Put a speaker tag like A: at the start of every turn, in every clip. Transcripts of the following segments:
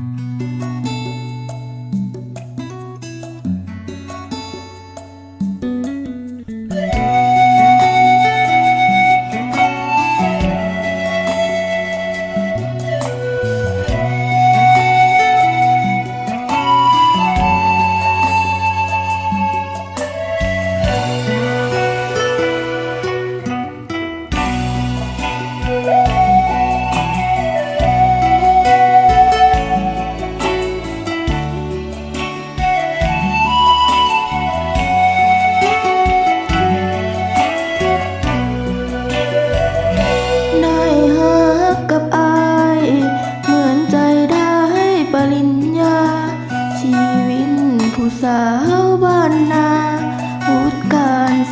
A: ได้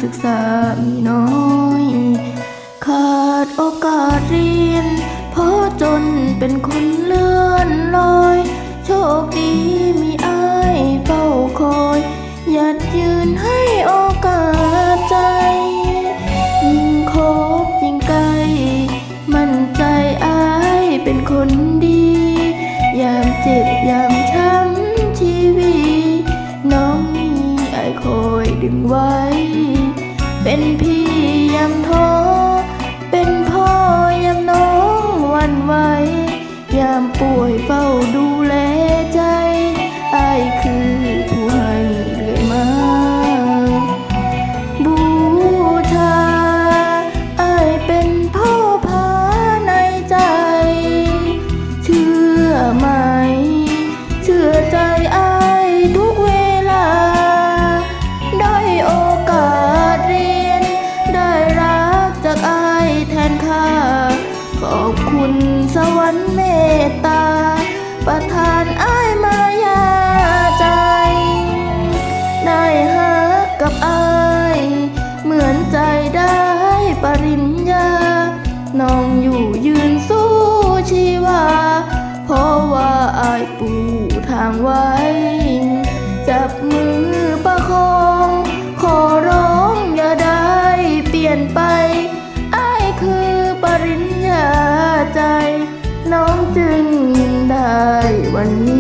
A: ศึกษามีน้อย ขาดโอกาสเรียน เพราะจนเป็นคนเลื่อนลอย โชคดีมีอายเฝ้าคอยหยัดยืนให้โอกาสใจ ยิ่งคบยิ่งใกล มั่นใจอายเป็นคนดี ยามเจ็บยามช้ำชีวิตน้องมีอายคอยดึงไว้ เป็นพี่ยามท้อเป็นพ่อยามน้องวันไหวยามป่วยเฝ้าดูแลใจไอคือผู้ให้เรื่อยมา บูชาไอเป็นพ่อพาในใจ เชื่อไหม เชื่อใจอ วั